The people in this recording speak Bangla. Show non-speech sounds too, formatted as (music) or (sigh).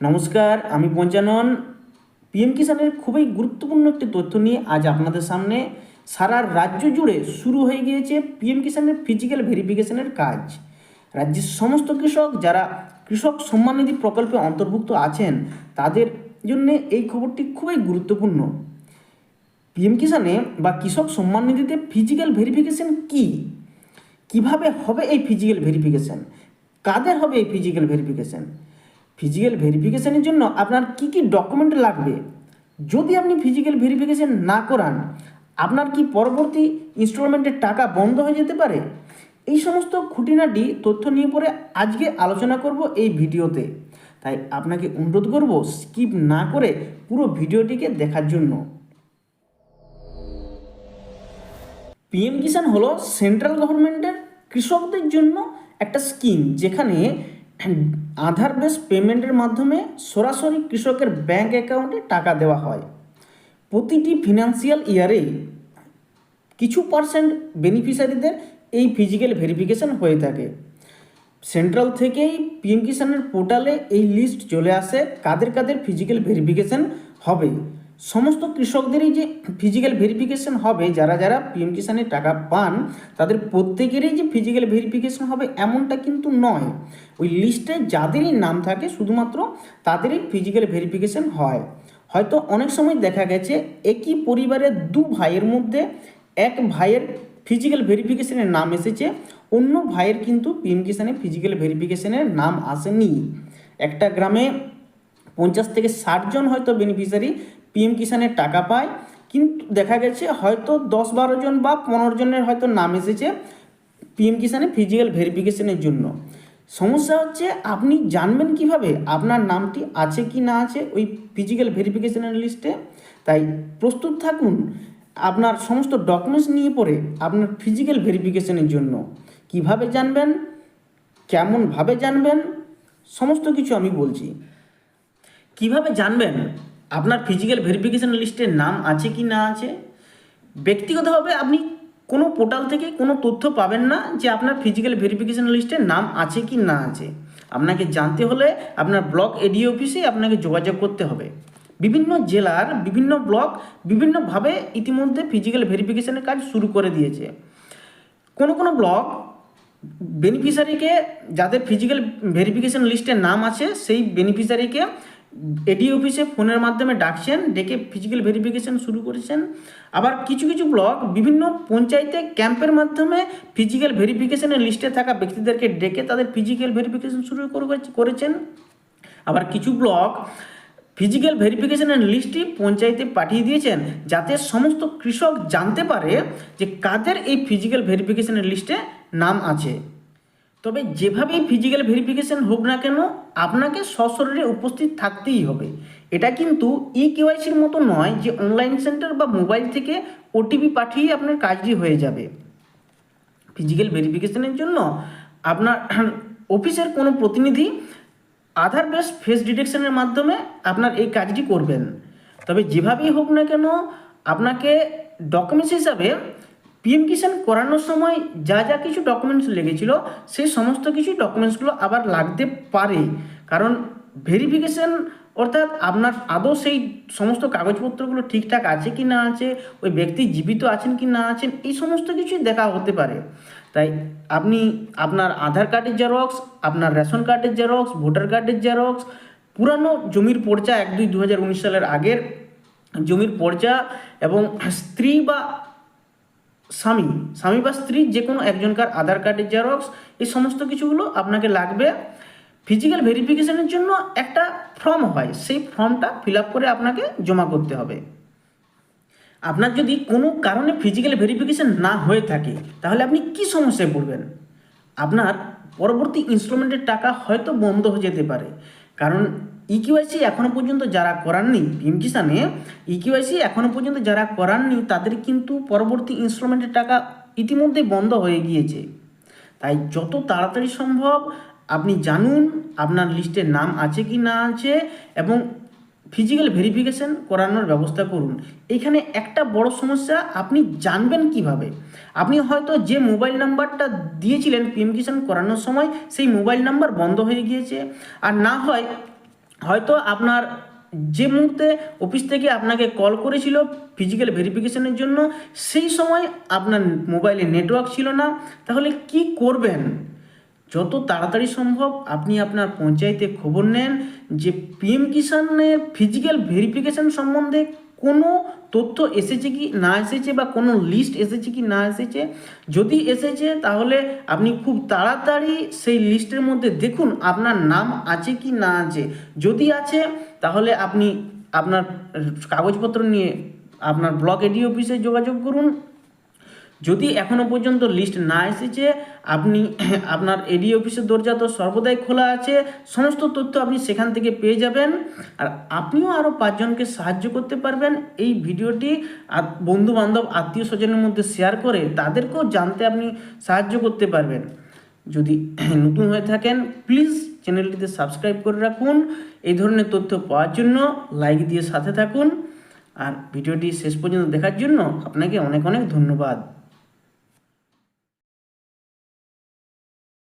নমস্কার, আমি পঞ্চানন পিএম কিষানের খুবই গুরুত্বপূর্ণ একটি তথ্য নিয়ে আজ আপনাদের সামনে সারা রাজ্য জুড়ে শুরু হয়ে গিয়েছে পিএম কিষানের ফিজিক্যাল ভেরিফিকেশনের কাজ। রাজ্যের সমস্ত কৃষক যারা কৃষক সম্মান নিধি প্রকল্পে অন্তর্ভুক্ত আছেন, তাদের জন্য এই খবরটি খুবই গুরুত্বপূর্ণ। পিএম কিষানে বা কৃষক সম্মান নিধিতে ফিজিক্যাল ভেরিফিকেশন কি? কীভাবে হবে এই ফিজিক্যাল ভেরিফিকেশন কাদের হবে এই ফিজিক্যাল ভেরিফিকেশন ফিজিক্যাল ভেরিফিকেশানের জন্য আপনার কি কি ডকুমেন্ট লাগবে? যদি আপনি ফিজিক্যাল ভেরিফিকেশন না করান, আপনার কি পরবর্তী ইনস্টলমেন্টের টাকা বন্ধ হয়ে যেতে পারে? এই সমস্ত খুঁটিনাটি তথ্য নিয়ে পরে আজকে আলোচনা করব এই ভিডিওতে। তাই আপনাকে অনুরোধ করব স্কিপ না করে পুরো ভিডিওটিকে দেখার জন্য। পিএম কিষাণ হলো সেন্ট্রাল গভর্নমেন্টের কৃষকদের জন্য একটা স্কিম যেখানে আধার বেস পেমেন্টের মাধ্যমে সরাসরি কৃষকের ব্যাংক অ্যাকাউন্টে টাকা দেওয়া হয়। প্রতিটি ফিনান্সিয়াল ইয়ারে কিছু পার্সেন্ট বেনিফিশিয়ারিদের এই ফিজিক্যাল ভেরিফিকেশন হয়ে থাকে। সেন্ট্রাল থেকেই পিএম কিষানের পোর্টালে এই লিস্ট চলে আসে কাদের কাদের ফিজিক্যাল ভেরিফিকেশন হবে। সমস্ত কৃষকদেরই যে ফিজিক্যাল ভেরিফিকেশন হবে, যারা যারা পিএম কিষানের টাকা পান, তাদের প্রত্যেকেরই যে ফিজিক্যাল ভেরিফিকেশন হবে এমনটা কিন্তু নয়। ওই লিস্টে যাদেরই নাম থাকে, শুধুমাত্র তাদেরই ফিজিক্যাল ভেরিফিকেশন হয়। হয়তো অনেক সময় দেখা গেছে, একই পরিবারের দু ভাইয়ের মধ্যে এক ভাইয়ের ফিজিক্যাল ভেরিফিকেশনের নাম এসেছে, অন্য ভাইয়ের কিন্তু পিএম কিষানে ফিজিক্যাল ভেরিফিকেশনের নাম আসেনি। একটা গ্রামে পঞ্চাশ থেকে ষাট জন হয়তো বেনিফিশিয়ারি পিএম কিষানের টাকা পায়, কিন্তু দেখা গেছে হয়তো দশ বারো জন বা পনেরো জনের হয়তো নাম এসেছে পিএম কিষানে ফিজিক্যাল ভেরিফিকেশনের জন্য। সমস্যা হচ্ছে আপনি জানবেন কীভাবে আপনার নামটি আছে কি না আছে ওই ফিজিক্যাল ভেরিফিকেশনের লিস্টে তাই প্রস্তুত থাকুন, আপনার সমস্ত ডকুমেন্টস নিয়ে পড়ে আপনার ফিজিক্যাল ভেরিফিকেশনের জন্য। কীভাবে জানবেন, কেমনভাবে জানবেন, সমস্ত কিছু আমি বলছি। কীভাবে জানবেন? আপনার ফিজিক্যাল ভেরিফিকেশন লিস্টে নাম আছে কি না আছে? ব্যক্তিগতভাবে আপনি কোনো পোর্টাল থেকে কোনো তথ্য পাবেন না যে আপনার ফিজিক্যাল ভেরিফিকেশন লিস্টে নাম আছে কি না আছে। আপনাকে জানতে হলে আপনার ব্লক এডি অফিসে আপনাকে যোগাযোগ করতে হবে। বিভিন্ন জেলার বিভিন্ন ব্লক বিভিন্নভাবে ইতিমধ্যে ফিজিক্যাল ভেরিফিকেশনের কাজ শুরু করে দিয়েছে। কোনো কোনো ব্লক বেনিফিশিয়ারিকে যাদের ফিজিক্যাল ভেরিফিকেশন লিস্টে নাম আছে, সেই বেনিফিশিয়ারিকে এডি অফিসে ফোনের মাধ্যমে ডাকছেন, ডেকে ফিজিক্যাল ভেরিফিকেশন শুরু করেছেন। আবার কিছু কিছু ব্লক বিভিন্ন পঞ্চায়েতে ক্যাম্পের মাধ্যমে ফিজিক্যাল ভেরিফিকেশনের লিস্টে থাকা ব্যক্তিদেরকে ডেকে তাদের ফিজিক্যাল ভেরিফিকেশন শুরু করে- করেছেন। আবার কিছু ব্লক ফিজিক্যাল ভেরিফিকেশনের লিস্টটি পঞ্চায়েতে পাঠিয়ে দিয়েছেন, যাতে সমস্ত কৃষক জানতে পারে যে কাদের এই ফিজিক্যাল ভেরিফিকেশনের লিস্টে নাম আছে। তবে যেভাবেই ফিজিক্যাল ভেরিফিকেশন হোক না কেন, আপনাকে সশরীরে উপস্থিত থাকতেই হবে। এটা কিন্তু ই কেওয়াইসির মতো নয় যে অনলাইন সেন্টার বা মোবাইল থেকে ওটিপি পাঠিয়ে আপনার কাজটি হয়ে যাবে। ফিজিক্যাল ভেরিফিকেশনের জন্য আপনার (clears throat) অফিসের কোনো প্রতিনিধি আধার বেস ফেস ডিটেকশনের মাধ্যমে আপনার এই কাজটি করবেন। তবে যেভাবেই হোক না কেন, আপনাকে ডকুমেন্টস হিসাবে পিএম কিষাণ করানোর সময় যা যা কিছু ডকুমেন্টস লেগেছিল সেই সমস্ত কিছু ডকুমেন্টসগুলো আবার লাগতে পারে। কারণ ভেরিফিকেশন অর্থাৎ আপনার আদৌ সেই সমস্ত কাগজপত্রগুলো ঠিকঠাক আছে কি না আছে, ওই ব্যক্তি জীবিত আছেন কি না আছেন, এই সমস্ত কিছুই দেখা হতে পারে। তাই আপনি আপনার আধার কার্ডের জেরক্স আপনার রেশন কার্ডের জেরক্স ভোটার কার্ডের জেরক্স পুরানো জমির পর্চা এক দুই দু সালের আগের জমির পর্চা এবং স্ত্রী বা স্বামী স্বামী বা স্ত্রী যে কোনো একজনকার আধার কার্ডের জেরক্স, এই সমস্ত কিছুগুলো আপনাকে লাগবে। ফিজিক্যাল ভেরিফিকেশনের জন্য একটা ফর্ম হয়, সেই ফর্মটা ফিল করে আপনাকে জমা করতে হবে। আপনার যদি কোনো কারণে ফিজিক্যাল ভেরিফিকেশন না হয়ে থাকে, তাহলে আপনি কি সমস্যায় পড়বেন? আপনার পরবর্তী ইনস্টলমেন্টের টাকা হয়তো বন্ধ হয়ে যেতে পারে। কারণ ইকিউআইসি এখনও পর্যন্ত যারা করাননি পিএম কিষানে ইকিউআইসি এখনও পর্যন্ত যারা করাননি, তাদের কিন্তু পরবর্তী ইনস্টলমেন্টের টাকা ইতিমধ্যে বন্ধ হয়ে গিয়েছে। তাই যত তাড়াতাড়ি সম্ভব আপনি জানুন আপনার লিস্টে নাম আছে কি না আছে এবং ফিজিক্যাল ভেরিফিকেশন করানোর ব্যবস্থা করুন। এখানে একটা বড় সমস্যা, আপনি জানবেন কীভাবে? আপনি হয়তো যে মোবাইল নাম্বারটা দিয়েছিলেন পিএম কিষাণ করানোর সময়, সেই মোবাইল নাম্বার বন্ধ হয়ে গিয়েছে। আর না হয় হয়তো আপনার যে মুহূর্তে অফিস থেকে আপনাকে কল করেছিল ফিজিক্যাল ভেরিফিকেশনের জন্য, সেই সময় আপনার মোবাইলে নেটওয়ার্ক ছিল না। তাহলে কি করবেন? যত তাড়াতাড়ি সম্ভব আপনি আপনার পঞ্চায়েতে খবর নেন যে পিএম কিষানের ফিজিক্যাল ভেরিফিকেশন সম্বন্ধে কোনো তথ্য এসেছে কি না এসেছে বা কোনো লিস্ট এসেছে কি না এসেছে? যদি এসেছে, তাহলে আপনি খুব তাড়াতাড়ি সেই লিস্টের মধ্যে দেখুন আপনার নাম আছে কি না আছে। যদি আছে, তাহলে আপনি আপনার কাগজপত্র নিয়ে আপনার ব্লক এডি অফিসে যোগাযোগ করুন। যদি এখনও পর্যন্ত লিস্ট না এসেছে, আপনি (clears throat) আপনার এডি অফিসের দরজা তো সর্বদাই খোলা আছে, সমস্ত তথ্য আপনি সেখান থেকে পেয়ে যাবেন। আর আপনিও আরও পাঁচজনকে সাহায্য করতে পারবেন। এই ভিডিওটি বন্ধু বান্ধব আত্মীয় স্বজনের মধ্যে শেয়ার করে তাদেরকেও জানতে আপনি সাহায্য করতে পারবেন। যদি (clears throat) নতুন হয়ে থাকেন প্লিজ চ্যানেলটিতে সাবস্ক্রাইব করে রাখুন। এই ধরনের তথ্য পাওয়ার জন্য লাইক দিয়ে সাথে থাকুন। আর ভিডিওটি শেষ পর্যন্ত দেখার জন্য আপনাকে অনেক অনেক ধন্যবাদ।